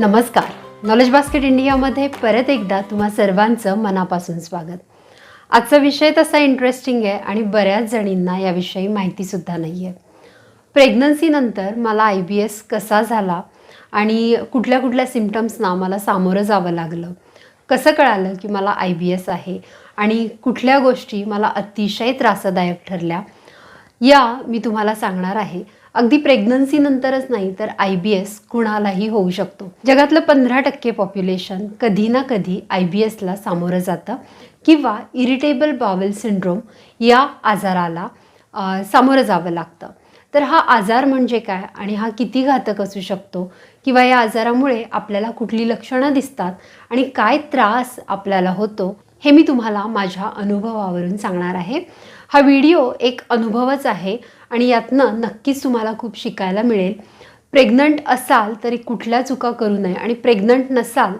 नमस्कार. Knowledge basket इंडियामध्ये परत एकदा तुम्हा सर्वांचं मनापासून स्वागत. आजचा विषय तसा इंटरेस्टिंग आहे आणि बऱ्याच जणींना याविषयी माहितीसुद्धा नाही आहे प्रेग्नन्सीनंतर मला आय बी एस कसा झाला आणि कुठल्या कुठल्या सिमटम्सना मला सामोरं जावं लागलं. कसं कळालं की मला आय बी एस आहे आणि कुठल्या गोष्टी मला अतिशय त्रासदायक ठरल्या या मी तुम्हाला सांगणार आहे. अगदी प्रेग्नन्सीनंतरच नाही तर आय बी एस कुणालाही होऊ शकतो. जगातलं पंधरा टक्के पॉप्युलेशन कधी ना कधी आय बी एसला सामोरं जातं. किंवा इरिटेबल बॉवेल सिंड्रोम या आजाराला सामोरं जावं लागतं. तर हा आजार म्हणजे काय आणि हा किती घातक असू शकतो? किंवा या आजारामुळे आपल्याला कुठली लक्षणं दिसतात आणि काय त्रास आपल्याला होतो? हे मी तुम्हाला माझ्या अनुभवावरून सांगणार आहे. हा व्हिडिओ एक अनुभवच आहे आणि यातनं नक्कीच तुम्हाला खूप शिकायला मिळेल. प्रेग्नंट असाल तरी कुठल्या चुका करू नये आणि प्रेग्नंट नसाल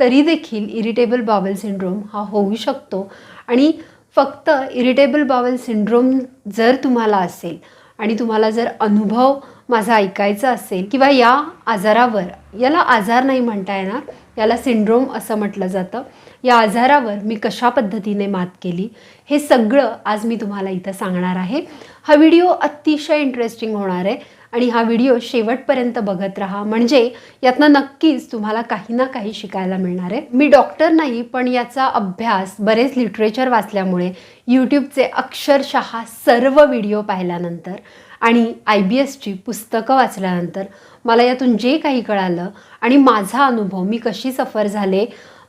तरी देखील इरिटेबल बावेल सिंड्रोम हा होऊ शकतो. आणि फक्त इरिटेबल बावेल सिंड्रोम जर तुम्हाला असेल आणि तुम्हाला जर अनुभव माझा ऐकायचा असेल किंवा या आजारावर याला आजार नाही म्हणता येणार याला सिंड्रोम असं म्हटलं जातं. या आजारावर मी कशा पद्धतीने मात केली हे सगळं आज मी तुम्हाला इथं सांगणार आहे. हा व्हिडिओ अतिशय इंटरेस्टिंग होणार आहे आणि हा व्हिडिओ शेवटपर्यंत बघत राहा. म्हणजे यातनं नक्कीच तुम्हाला काही ना काही शिकायला मिळणार आहे. मी डॉक्टर नाही पण याचा अभ्यास बरेच लिटरेचर वाचल्यामुळे यूट्यूबचे अक्षरशः सर्व व्हिडिओ पाहिल्यानंतर आणि आय बी एसची पुस्तकं वाचल्यानंतर मला यातून जे काही कळालं आणि माझा अनुभव मी कशी सफर झाले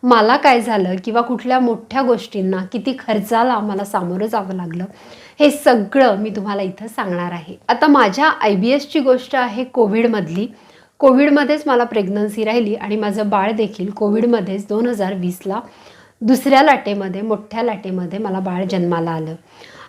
मला काय झालं किंवा कुठल्या मोठ्या गोष्टींना किती खर्चाला मला सामोरं जावं लागलं हे सगळं मी तुम्हाला इथं सांगणार आहे. आता माझ्या आय बी एसची गोष्ट आहे कोविडमधली. कोविडमध्येच मला प्रेग्नन्सी राहिली आणि माझं बाळ देखील कोविडमध्येच दोन हजार वीसला दुसऱ्या लाटेमध्ये मोठ्या लाटेमध्ये मला बाळ जन्माला आलं.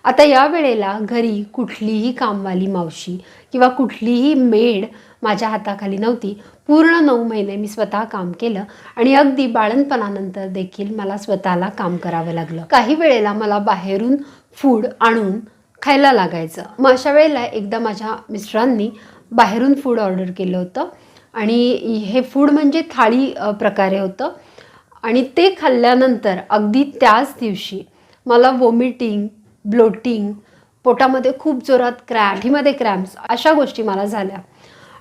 आता या वेळेला घरी कुठलीही कामवाली मावशी किंवा कुठलीही मेड माझ्या हाताखाली नव्हती पूर्ण नऊ महिने मी स्वतः काम केलं आणि अगदी बाळणपणानंतर देखील मला स्वतःला काम करावं लागलं. काही वेळेला मला बाहेरून फूड आणून खायला लागायचं. मग अशा वेळेला एकदा माझ्या मिस्टरांनी बाहेरून फूड ऑर्डर केलं होतं आणि हे फूड म्हणजे थाळी प्रकारे होतं. आणि ते खाल्ल्यानंतर अगदी त्याच दिवशी मला वॉमिटिंग ब्लोटिंग पोटामध्ये खूप जोरात क्रॅ क्रॅम्प्स अशा गोष्टी मला झाल्या.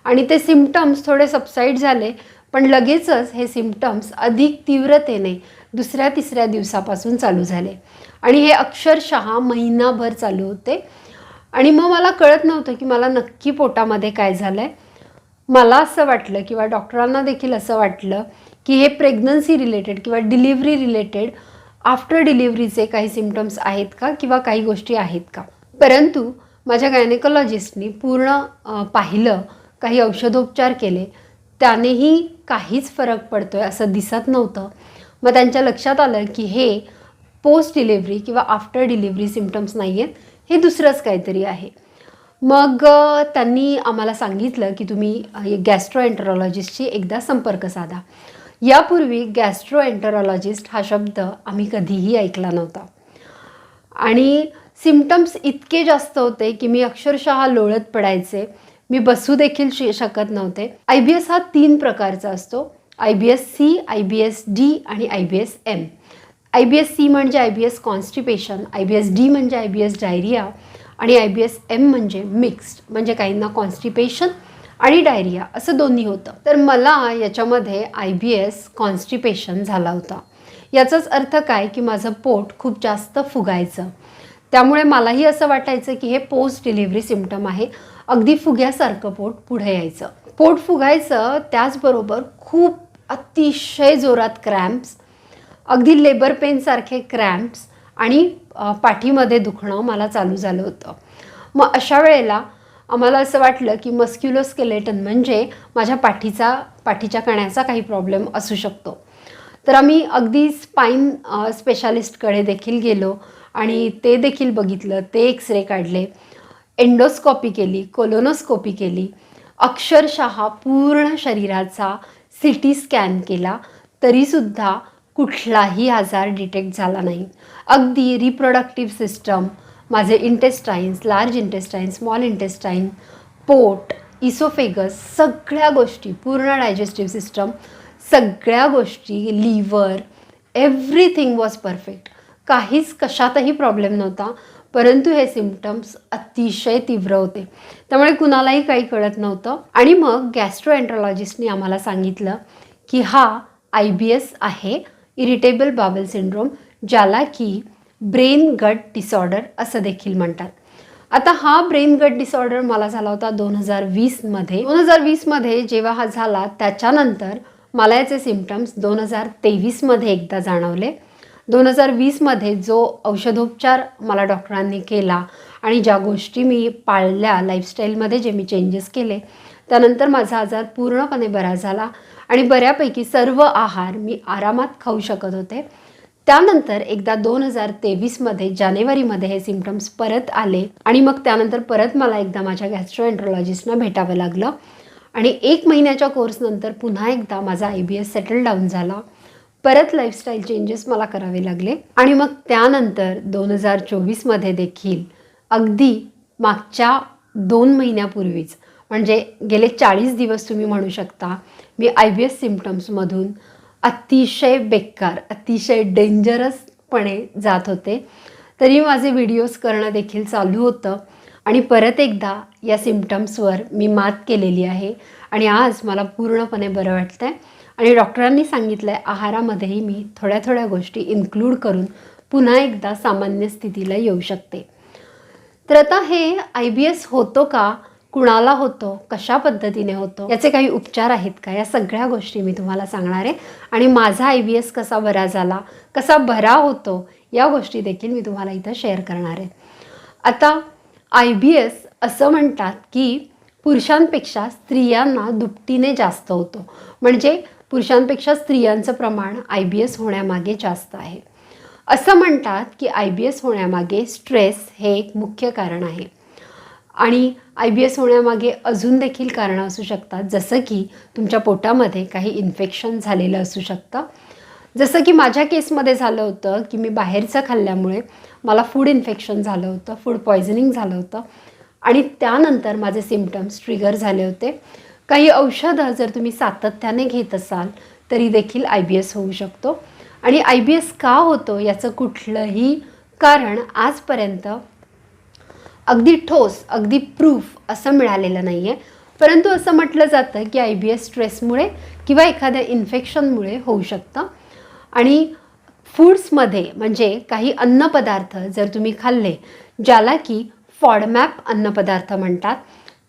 आणि ते सिमटम्स थोडे सबसाईड झाले पण लगेचच हे सिमटम्स अधिक तीव्रतेने दुसऱ्या तिसऱ्या दिवसापासून चालू झाले. आणि हे अक्षरशः महिनाभर चालू होते. आणि मग मला कळत नव्हतं की मला नक्की पोटामध्ये काय झालं आहे मला असं वाटलं किंवा डॉक्टरांना देखील असं वाटलं की हे प्रेग्नन्सी रिलेटेड किंवा डिलिव्हरी रिलेटेड आफ्टर डिलिव्हरीचे काही सिमटम्स आहेत का किंवा काही गोष्टी आहेत का? परंतु माझ्या गायनेकोलॉजिस्टनी पूर्ण पाहिलं काही औषधोपचार केले त्यानेही काहीच फरक पडतोय असं दिसत नव्हतं. मग त्यांच्या लक्षात आलं की हे पोस्ट डिलिव्हरी किंवा आफ्टर डिलिव्हरी सिमटम्स नाही आहेत हे दुसरंच काहीतरी आहे. मग त्यांनी आम्हाला सांगितलं की तुम्ही गॅस्ट्रोएंटरॉलॉजिस्टशी एकदा संपर्क साधा. यापूर्वी गॅस्ट्रोएंटरॉलॉजिस्ट हा शब्द आम्ही कधीही ऐकला नव्हता. आणि सिमटम्स इतके जास्त होते की मी अक्षरशः लोळत पडायचे. मी बसू देखील श शकत नव्हते आय बी एस हा तीन प्रकारचा असतो I B S C I B S D आणि I B S M I B S C म्हणजे I B S constipation I B S D म्हणजे आय बी एस डायरिया आणि I B S M म्हणजे mixed म्हणजे काहींना constipation आणि diarrhoea असं दोन्ही होतं तर मला याच्यामध्ये आय बी एस कॉन्स्टिपेशन झाला होता याचाच अर्थ काय की माझं पोट खूप जास्त फुगायचं त्यामुळे मलाही असं वाटायचं की हे पोस्ट डिलिव्हरी सिमटम आहे अगदी फुग्यासारखं पोट पुढे यायचं. पोट फुगायचं त्याचबरोबर खूप अतिशय जोरात क्रॅम्प्स अगदी लेबर पेनसारखे क्रॅम्प्स आणि पाठीमध्ये दुखणं मला चालू झालं होतं. मग अशा वेळेला आम्हाला असं वाटलं की मस्क्युलोस्केलेटन म्हणजे माझ्या पाठीचा पाठीच्या कण्याचा काही प्रॉब्लेम असू शकतो. तर आम्ही अगदी स्पाईन स्पेशालिस्टकडे देखील गेलो आणि ते देखील बघितलं ते एक्सरे काढले. एंडोस्कॉपी केली कोलोनोस्कोपी केली. अक्षरशः पूर्ण शरीराचा सी टी स्कॅन केला तरीसुद्धा कुठलाही आजार डिटेक्ट झाला नाही. अगदी रिप्रोडक्टिव्ह सिस्टम माझे intestines large intestine small intestine पोट इसोफेगस सगळ्या गोष्टी पूर्ण डायजेस्टिव्ह सिस्टम सगळ्या गोष्टी लिव्हर एव्हरीथिंग वॉज परफेक्ट काहीच कशातही प्रॉब्लेम नव्हता. परंतु हे सिम्पटम्स अतिशय तीव्र होते. त्यामुळे कुणालाही काही कळत नव्हतं. आणि मग गॅस्ट्रोएन्ट्रोलॉजिस्टनी आम्हाला सांगितलं की हा आय बी एस आहे इरिटेबल बाबल सिंड्रोम ज्याला की ब्रेन गट डिसऑर्डर असं देखील म्हणतात. आता हा ब्रेन गट डिसऑर्डर मला झाला होता दोन हजार वीसमध्ये दोन हजार वीसमध्ये जेव्हा हा झाला त्याच्यानंतर मला याचे सिमटम्स दोन हजार तेवीसमध्ये एकदा जाणवले. दोन हजार वीसमध्ये जो औषधोपचार मला डॉक्टरांनी केला आणि ज्या गोष्टी मी पाळल्या लाईफस्टाईलमध्ये जे मी चेंजेस केले त्यानंतर माझा आजार पूर्णपणे बरा झाला आणि बऱ्यापैकी सर्व आहार मी आरामात खाऊ शकत होते. त्यानंतर एकदा दोन हजार तेवीसमध्ये जानेवारीमध्ये हे सिम्पटम्स परत आले आणि मग त्यानंतर परत मला एकदा माझ्या गॅस्ट्रोएन्ट्रोलॉजिस्टना भेटावं लागलं आणि एक महिन्याच्या कोर्सनंतर पुन्हा एकदा माझा I B S settle down झाला. परत लाईफस्टाईल चेंजेस मला करावे लागले. आणि मग त्यानंतर दोन हजार चोवीसमध्ये देखील अगदी मागच्या दोन महिन्यापूर्वीच म्हणजे गेले चाळीस दिवस तुम्ही म्हणू शकता मी आय बी एस सिम्पटम्समधून अतिशय बेकार अतिशय डेंजरसपणे जात होते. तरी माझे व्हिडिओज करणं देखील चालू होतं. आणि परत एकदा या सिम्पटम्सवर मी मात केलेली आहे. आणि आज मला पूर्णपणे बरं वाटतं आहे आणि डॉक्टरांनी सांगितलं आहे आहारामध्येही मी थोड्या थोड्या गोष्टी इन्क्लूड करून पुन्हा एकदा सामान्य स्थितीला येऊ शकते. तर आता हे आय बी एस होतो का? कुणाला होतो? कशा पद्धतीने होतो? याचे काही उपचार आहेत का? या सगळ्या गोष्टी मी तुम्हाला सांगणार आहे. आणि माझा आय बी एस कसा बरा झाला कसा बरा होतो या गोष्टी देखील मी तुम्हाला इथं शेअर करणार आहे. आता आय बी एस असं म्हणतात की पुरुषांपेक्षा स्त्रियांना दुपटीने जास्त होतो. म्हणजे पुरुषांपेक्षा स्त्रियांचं प्रमाण आय बी एस होण्यामागे जास्त आहे. असं म्हणतात की आय बी एस होण्यामागे स्ट्रेस हे एक मुख्य कारण आहे. आणि आय बी एस होण्यामागे अजून देखील कारणं असू शकतात जसं की तुमच्या पोटामध्ये काही इन्फेक्शन झालेलं असू शकतं. जसं की माझ्या केसमध्ये झालं होतं की मी बाहेरचं खाल्ल्यामुळे मला फूड इन्फेक्शन झालं होतं फूड पॉयझनिंग झालं होतं. आणि त्यानंतर माझे सिम्पटम्स ट्रिगर झाले होते. काही औषधं जर तुम्ही सातत्याने घेत असाल तरी देखील आय बी एस होऊ शकतो. आणि आय बी एस का होतो याचं कुठलंही कारण आजपर्यंत अगदी ठोस अगदी प्रूफ असं मिळालेलं नाही आहे परंतु असं म्हटलं जातं की आय बी एस स्ट्रेसमुळे किंवा एखाद्या इन्फेक्शनमुळे होऊ शकतं. आणि फूड्समध्ये म्हणजे काही अन्नपदार्थ जर तुम्ही खाल्ले ज्याला की फॉडमॅप अन्नपदार्थ म्हणतात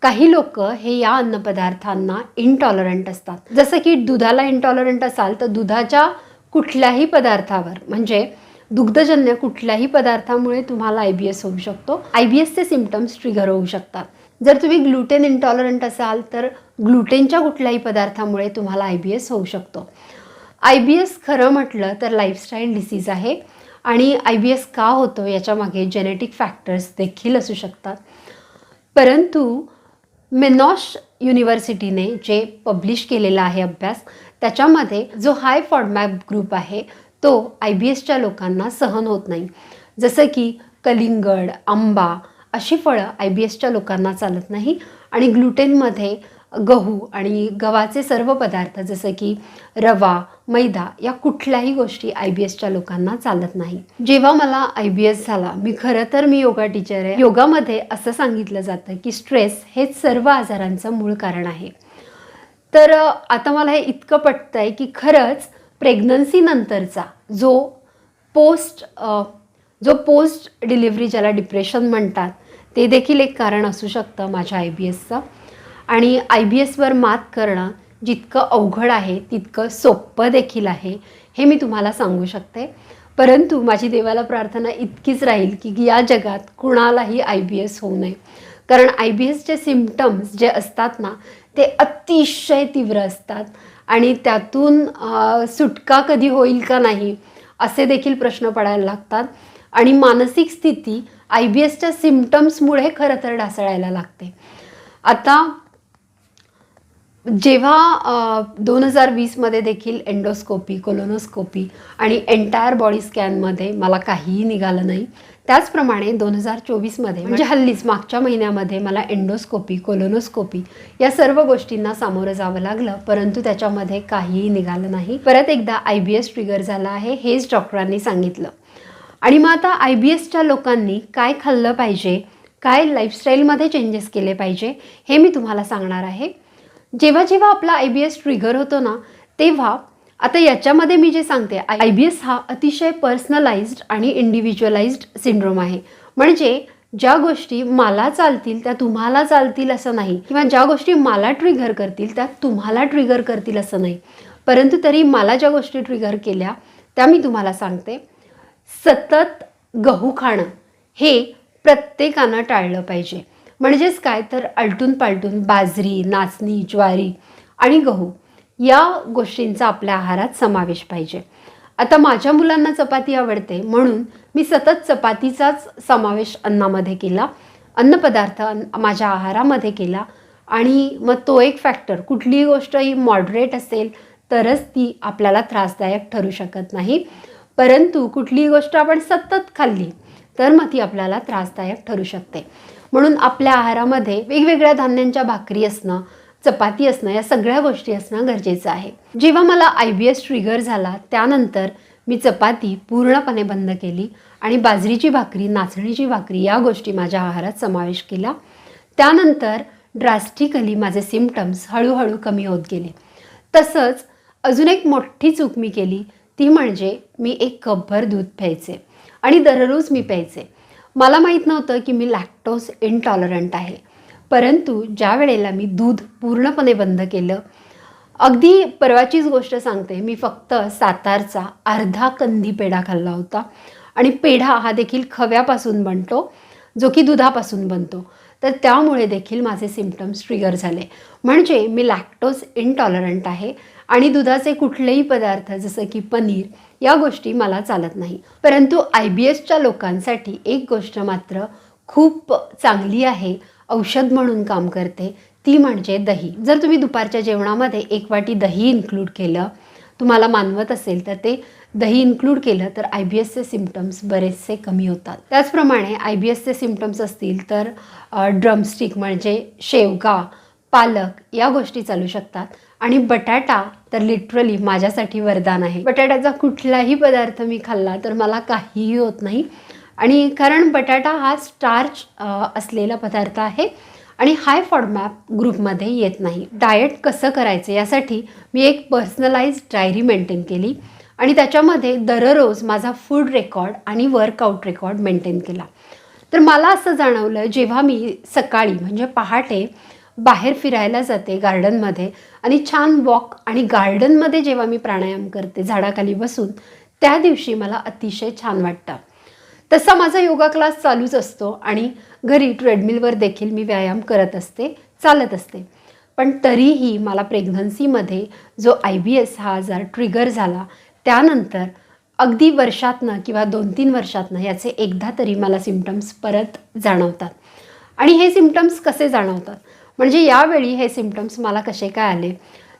काही लोक हे या अन्नपदार्थांना इनटॉलरंट असतात. जसं की दुधाला इनटॉलरंट असाल तर दुधाच्या कुठल्याही पदार्थावर म्हणजे दुग्धजन्य कुठल्याही पदार्थामुळे तुम्हाला आय बी एस होऊ शकतो. आय बी एसचे सिम्पटम्स ट्रिगर होऊ शकतात. जर तुम्ही ग्लुटेन इंटॉलरंट असाल तर ग्लुटेनच्या कुठल्याही पदार्थामुळे तुम्हाला आय बी एस होऊ शकतो. आय बी एस खरं म्हटलं तर लाईफस्टाईल डिसीज आहे आणि आय बी एस का होतो याच्यामागे जेनेटिक फॅक्टर्स देखील असू शकतात. परंतु मेनॉश युनिव्हर्सिटीने जे पब्लिश केलेला आहे अभ्यास त्याच्यामध्ये जो हाय फॉडमॅप ग्रुप आहे तो आय बी एसच्या लोकांना सहन होत नाही. जसं की कलिंगड आंबा अशी फळं आय बी एसच्या लोकांना चालत नाही. आणि ग्लुटेनमध्ये गहू आणि गव्हाचे सर्व पदार्थ जसं की रवा मैदा या कुठल्याही गोष्टी आय बी एसच्या लोकांना चालत नाही. जेव्हा मला आय बी एस झाला मी खरं तर मी योगा टीचर आहे. योगामध्ये असं सांगितलं जातं की स्ट्रेस हेच सर्व आजारांचं मूळ कारण आहे. तर आता मला हे इतकं पटतं आहे की खरंच प्रेग्नन्सीनंतरचा जो पोस्ट जो पोस्ट डिलिव्हरी ज्याला डिप्रेशन म्हणतात ते देखील एक कारण असू शकतं माझ्या आय बी एसचं आणि आय बी एसवर मात करणं जितकं अवघड आहे तितकं सोपं देखील आहे हे मी तुम्हाला सांगू शकते. परंतु माझी देवाला प्रार्थना इतकीच राहील की या जगात कुणालाही आय बी एस होऊ नये. कारण आय बी एसचे सिम्पटम्स जे असतात ना ते अतिशय तीव्र असतात. आणि त्यातून सुटका कधी होईल का नाही असे देखील प्रश्न पडायला लागतात. आणि मानसिक स्थिती आय बी एसच्या सिम्पटम्समुळे खरं तर ढासळायला लागते. आता जेव्हा दोन हजार वीसमध्ये देखील एंडोस्कोपी कोलोनोस्कोपी आणि एंटायर बॉडी स्कॅनमध्ये मला काहीही निघालं नाही. त्याचप्रमाणे दोन हजार चोवीसमध्ये म्हणजे हल्लीच मागच्या महिन्यामध्ये मला एंडोस्कोपी कोलोनोस्कोपी या सर्व गोष्टींना सामोरं जावं लागलं परंतु त्याच्यामध्ये काहीही निघालं नाही. परत एकदा आय बी एस ट्रिगर झाला आहे हेच डॉक्टरांनी सांगितलं. आणि मग आता आय बी एसच्या लोकांनी काय खाल्लं पाहिजे काय लाईफस्टाईलमध्ये चेंजेस केले पाहिजे हे मी तुम्हाला सांगणार आहे. जेव्हा जेव्हा आपला आय बी एस ट्रिगर होतो ना तेव्हा आता याच्यामध्ये मी जे सांगते आय बी एस हा अतिशय पर्सनलाइज्ड आणि इंडिव्हिज्युअलाइज्ड सिंड्रोम आहे. म्हणजे ज्या गोष्टी मला चालतील त्या तुम्हाला चालतील असं नाही. किंवा ज्या गोष्टी मला ट्रिगर करतील त्या तुम्हाला ट्रिगर करतील असं नाही. परंतु तरी मला ज्या गोष्टी ट्रिगर केल्या त्या मी तुम्हाला सांगते. सतत गहू खाणं हे प्रत्येकानं टाळलं पाहिजे. म्हणजेच काय? तर आलटून पालटून बाजरी नाचणी ज्वारी आणि गहू या गोष्टींचा आपल्या आहारात समावेश पाहिजे. आता माझ्या मुलांना चपाती आवडते म्हणून मी सतत चपातीचाच समावेश अन्नामध्ये केला अन्नपदार्थ माझ्या आहारामध्ये केला आणि मग तो एक फॅक्टर कुठलीही गोष्ट ही मॉडरेट असेल तरच ती आपल्याला त्रासदायक ठरू शकत नाही. परंतु कुठलीही गोष्ट आपण सतत खाल्ली तर मग ती आपल्याला त्रासदायक ठरू शकते. म्हणून आपल्या आहारामध्ये वेगवेगळ्या धान्यांच्या भाकरी असणं चपाती असणं या सगळ्या गोष्टी असणं गरजेचं आहे. जेव्हा मला आय बी एस ट्रिगर झाला त्यानंतर मी चपाती पूर्णपणे बंद केली आणि बाजरीची भाकरी नाचणीची भाकरी या गोष्टी माझ्या आहारात समावेश केला. त्यानंतर ड्रास्टिकली माझे सिमटम्स हळूहळू कमी होत गेले. तसंच अजून एक मोठी चूक मी केली ती म्हणजे मी एक कपभर दूध प्यायचे आणि दररोज मी प्यायचे. मला माहीत नव्हतं की मी लॅक्टोज इनटॉलरंट आहे. परंतु ज्या वेळेला मी दूध पूर्णपणे बंद केलं अगदी परवाचीच गोष्ट सांगते मी फक्त सातारचा अर्धा कंदी पेढा खाल्ला होता. आणि पेढा हा देखील खव्यापासून बनतो जो की दुधापासून बनतो. तर त्यामुळे देखील माझे सिमटम्स ट्रिगर झाले. म्हणजे मी लॅक्टोज इनटॉलरंट आहे आणि दुधाचे कुठलेही पदार्थ जसं की पनीर या गोष्टी मला चालत नाही. परंतु आय बी एसच्या लोकांसाठी एक गोष्ट मात्र खूप चांगली आहे. औषध म्हणून काम करते. ती म्हणजे दही. जर तुम्ही दुपारच्या जेवणामध्ये एक वाटी दही इन्क्लूड केलं तुम्हाला मानवत असेल तर ते दही इन्क्लूड केलं तर आय बी एसचे सिमटम्स बरेचसे कमी होतात. त्याचप्रमाणे आय बी एसचे सिमटम्स असतील तर ड्रमस्टिक म्हणजे शेवगा पालक या गोष्टी चालू शकतात. आणि बटाटा तर लिटरली माझ्यासाठी वरदान आहे. बटाट्याचा कुठलाही पदार्थ मी खाल्ला तर मला काहीही होत नाही. आणि कारण बटाटा हा स्टार्च असलेला पदार्थ आहे आणि हाय फॉडमॅप ग्रुपमध्ये येत नाही. डाएट कसं करायचं यासाठी मी एक पर्सनलाइज डायरी मेंटेन केली आणि त्याच्यामध्ये दररोज माझा फूड रेकॉर्ड आणि वर्कआउट रेकॉर्ड मेंटेन केला. तर मला असं जाणवलं जेव्हा मी सकाळी म्हणजे पहाटे बाहेर फिरायला जाते गार्डनमध्ये आणि छान वॉक आणि गार्डनमध्ये जेव्हा मी प्राणायाम करते झाडाखाली बसून त्या दिवशी मला अतिशय छान वाटतं. तसा माझा योगा क्लास चालूच असतो आणि घरी ट्रेडमिलवर देखील मी व्यायाम करत असते चालत असते. पण तरीही मला प्रेग्नन्सीमध्ये जो आय बी एस हा आजार ट्रिगर झाला त्यानंतर अगदी वर्षातनं किंवा दोन तीन वर्षातनं याचे एकदा तरी मला सिमटम्स परत जाणवतात. आणि हे सिमटम्स कसे जाणवतात? म्हणजे यावेळी हे सिमटम्स मला कसे काय आले?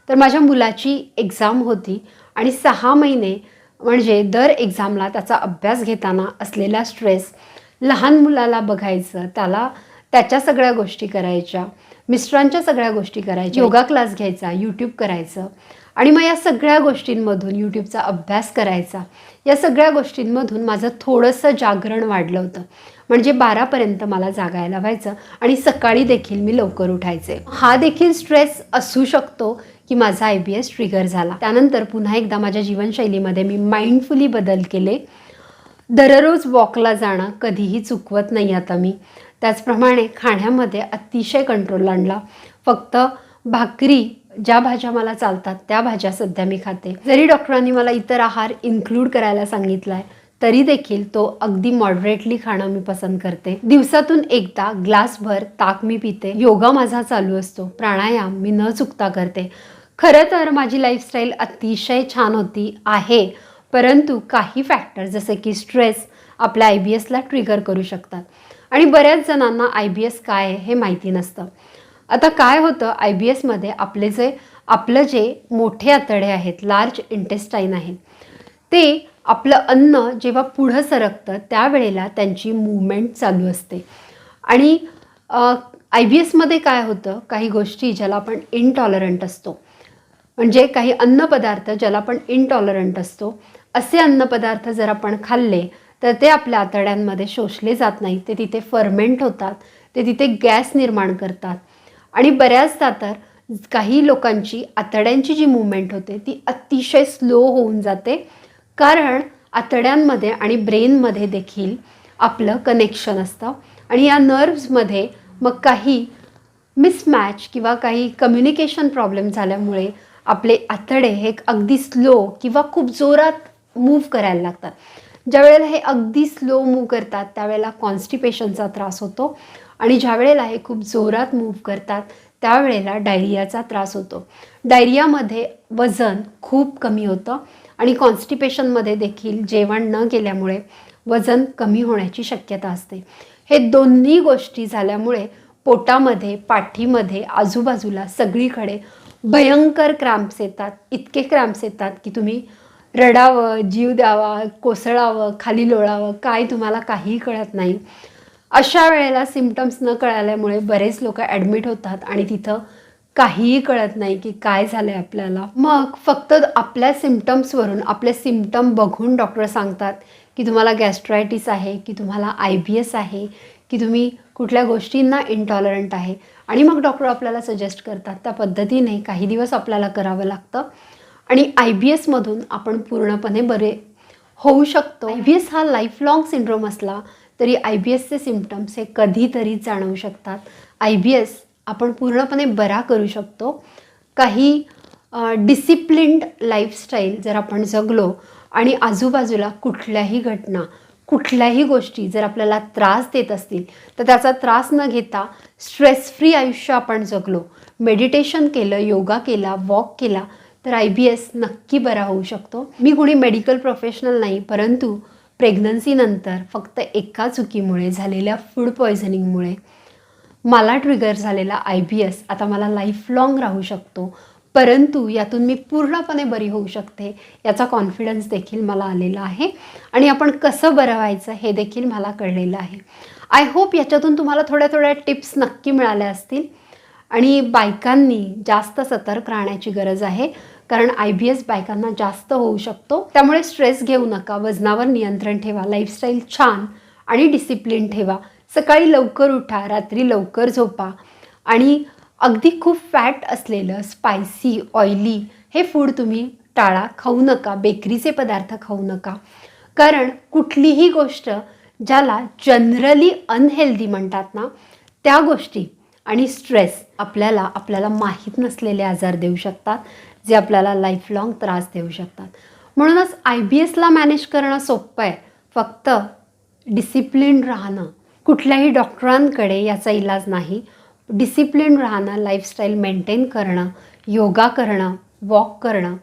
तर माझ्या मुलाची एक्झाम होती आणि सहा महिने म्हणजे दर एक्झामला त्याचा अभ्यास घेताना असलेला स्ट्रेस लहान मुलाला बघायचं त्याला त्याच्या सगळ्या गोष्टी करायच्या मिस्टरांच्या सगळ्या गोष्टी करायच्या योगा क्लास घ्यायचा यूट्यूब करायचं आणि मग या सगळ्या गोष्टींमधून यूट्यूबचा अभ्यास करायचा. या सगळ्या गोष्टींमधून माझं थोडंसं जागरण वाढलं होतं. म्हणजे बारापर्यंत मला जागायला व्हायचं आणि सकाळी देखील मी लवकर उठायचे. हा देखील स्ट्रेस असू शकतो की माझा आय बी एस ट्रिगर झाला. त्यानंतर पुन्हा एकदा माझ्या जीवनशैलीमध्ये मी माइंडफुली बदल केले. दररोज वॉकला जाणं कधीही चुकवत नाही आता मी. त्याचप्रमाणे खाण्यामध्ये अतिशय कंट्रोल आणला. फक्त भाकरी ज्या भाज्या मला चालतात त्या भाज्या सध्या मी खाते. जरी डॉक्टरांनी मला इतर आहार इन्क्लूड करायला सांगितला आहे तरी देखील तो अगदी मॉडरेटली खाणं मी पसंत करते. दिवसातून एकदा ग्लासभर ताक मी पिते. योगा माझा चालू असतो. प्राणायाम मी न चुकता करते. खरं तर माझी लाईफस्टाईल अतिशय छान होती आहे. परंतु काही फॅक्टर जसे की स्ट्रेस आपल्या आय बी एसला ट्रिगर करू शकतात. आणि बऱ्याच जणांना आय बी एस काय आहे हे माहिती नसतं. आता काय होतं? आय बी एसमध्ये आपले जे आपलं जे मोठे आतडे आहेत लार्ज इंटेस्टाईन आहे ते आपलं अन्न जेव्हा पुढं सरकतं त्यावेळेला त्यांची मूवमेंट चालू असते. आणि आय बी एसमध्ये काय होतं? काही गोष्टी ज्याला आपण इनटॉलरंट असतो. म्हणजे काही अन्नपदार्थ ज्याला आपण इनटॉलरंट असतो. असे अन्नपदार्थ जर आपण खाल्ले तर ते आपल्या आतड्यांमध्ये शोषले जात नाही ते तिथे फर्मेंट होतात. ते तिथे गॅस निर्माण करतात. आणि बऱ्याचदा तर काही लोकांची आतड्यांची जी मुवमेंट होते ती अतिशय स्लो होऊन जाते. कारण आतड्यांमध्ये आणि ब्रेनमध्ये देखील आपलं कनेक्शन असतं. आणि या नर्व्समध्ये मग काही मिसमॅच किंवा काही कम्युनिकेशन प्रॉब्लेम झाल्यामुळे आपले आतडे हे अगदी स्लो किंवा खूप जोरात मूव्ह करायला लागतात. ज्या वेळेला हे अगदी स्लो मूव्ह करतात त्यावेळेला कॉन्स्टिपेशनचा त्रास होतो. आणि ज्या वेळेला हे खूप जोरात मूव्ह करतात त्यावेळेला डायरियाचा त्रास होतो. डायरियामध्ये वजन खूप कमी होतं. आणि कॉन्स्टिपेशनमध्ये देखील जेवण न केल्यामुळे वजन कमी होण्याची शक्यता असते. हे दोन्ही गोष्टी झाल्यामुळे पोटामध्ये पाठीमध्ये आजूबाजूला सगळीकडे भयंकर क्रॅम्प्स येतात. इतके क्रॅम्प्स येतात की तुम्ही रडावं जीव द्यावा कोसळावं खाली लोळावं काय तुम्हाला काहीही कळत नाही. अशा वेळेला सिमटम्स न कळाल्यामुळे बरेच लोक ॲडमिट होतात आणि तिथं काहीही कळत नाही की काय झालं आहे आपल्याला. मग फक्त आपल्या सिमटम्सवरून आपले सिमटम बघून डॉक्टर सांगतात की तुम्हाला गॅस्ट्रायटिस आहे की तुम्हाला आय बी एस आहे की तुम्ही कुठल्या गोष्टींना इंटॉलरंट आहे. आणि मग डॉक्टर आपल्याला सजेस्ट करतात त्या पद्धतीने काही दिवस आपल्याला करावं लागतं. आणि आय बी एसमधून आपण पूर्णपणे बरे होऊ शकतो. आय बी एस हा लाईफ लाँग सिंड्रोम असला तरी आय बी एसचे सिमटम्स हे कधीतरी जाणवू शकतात. आय बी एस आपण पूर्णपणे बरा करू शकतो. काही डिसिप्लिन्ड लाईफस्टाईल जर आपण जगलो आणि आजूबाजूला कुठल्याही घटना कुठल्याही गोष्टी जर आपल्याला त्रास देत असतील तर त्याचा त्रास न घेता स्ट्रेस फ्री आयुष्य आपण जगलो. मेडिटेशन केलं योगा केला वॉक केला तर आय बी एस नक्की बरा होऊ शकतो. मी कुणी मेडिकल प्रोफेशनल नाही परंतु प्रेग्नन्सीनंतर फक्त एका चुकीमुळे झालेल्या फूड पॉयझनिंगमुळे मला ट्रिगर झालेला आय बी एस आता मला लाईफ लाँग राहू शकतो. परंतु यातून मी पूर्णपणे बरी होऊ शकते याचा कॉन्फिडन्स देखील मला आलेला आहे. आणि आपण कसं बरं व्हायचं हे देखील मला कळलेलं आहे. आय होप याच्यातून तुम्हाला थोड्या थोड्या टिप्स नक्की मिळाल्या असतील. आणि बायकांनी जास्त सतर्क राहण्याची गरज आहे कारण आय बी एस बायकांना जास्त होऊ शकतो. त्यामुळे स्ट्रेस घेऊ नका वजनावर नियंत्रण ठेवा लाईफस्टाईल छान आणि डिसिप्लिन ठेवा. सकाळी लवकर उठा रात्री लवकर झोपा. आणि अगदी खूप फॅट असलेलं स्पायसी ऑइली हे फूड तुम्ही टाळा खाऊ नका. बेकरीचे पदार्थ खाऊ नका. कारण कुठलीही गोष्ट ज्याला जनरली अनहेल्दी म्हणतात ना त्या गोष्टी आणि स्ट्रेस आपल्याला आपल्याला माहीत नसलेले आजार देऊ शकतात जे आपल्याला लाईफ लाँग त्रास देऊ शकतात. म्हणूनच आय बी एसला मॅनेज करणं सोपं आहे. फक्त डिसिप्लिन राहणं. कुठल्याही डॉक्टरांकडे याचा इलाज नाही. डिसिप्लिन राहणं लाईफस्टाईल मेंटेन करणं योगा करणं वॉक करणं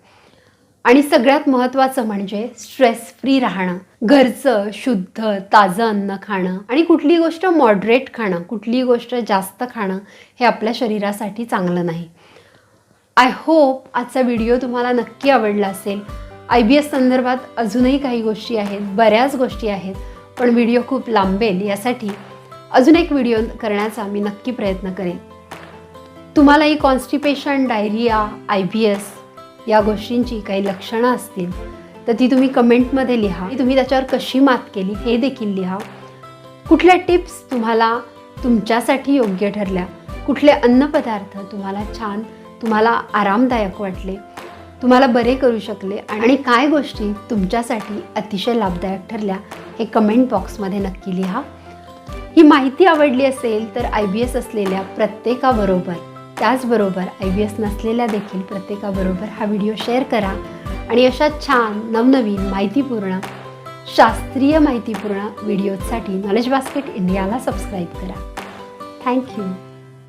आणि सगळ्यात महत्त्वाचं म्हणजे स्ट्रेस फ्री राहणं. घरचं शुद्ध ताजं अन्न खाणं आणि कुठली गोष्ट मॉडरेट खाणं कुठली गोष्ट जास्त खाणं हे आपल्या शरीरासाठी चांगलं नाही. आय होप आजचा व्हिडिओ तुम्हाला नक्की आवडला असेल. आय बी एस संदर्भात अजूनही काही गोष्टी आहेत बऱ्याच गोष्टी आहेत. पण व्हिडिओ खूप लांबेल यासाठी अजून एक व्हिडिओ करण्याचा मी नक्की प्रयत्न करेन. तुम्हालाही constipation diarrhoea I B S या गोष्टींची काही लक्षणं असतील तर ती तुम्ही कमेंटमध्ये लिहा. तुम्ही त्याच्यावर कशी मात केली हे देखील लिहा. कुठल्या टिप्स तुम्हाला तुमच्यासाठी योग्य ठरल्या? कुठले अन्नपदार्थ तुम्हाला छान तुम्हाला आरामदायक वाटले? तुम्हाला बरे करू शकले आणि काय गोष्टी तुमच्यासाठी अतिशय लाभदायक ठरल्या हे कमेंट बॉक्समध्ये नक्की लिहा. ही माहिती आवडली असेल तर आय बी एस असलेल्या प्रत्येकाबरोबर त्याचबरोबर आय बी एस नसलेल्या देखील प्रत्येकाबरोबर हा व्हिडिओ शेअर करा आणि अशा छान नवनवीन माहितीपूर्ण शास्त्रीय माहितीपूर्ण व्हिडिओजसाठी नॉलेज बास्केट इंडियाला सबस्क्राईब करा. Thank you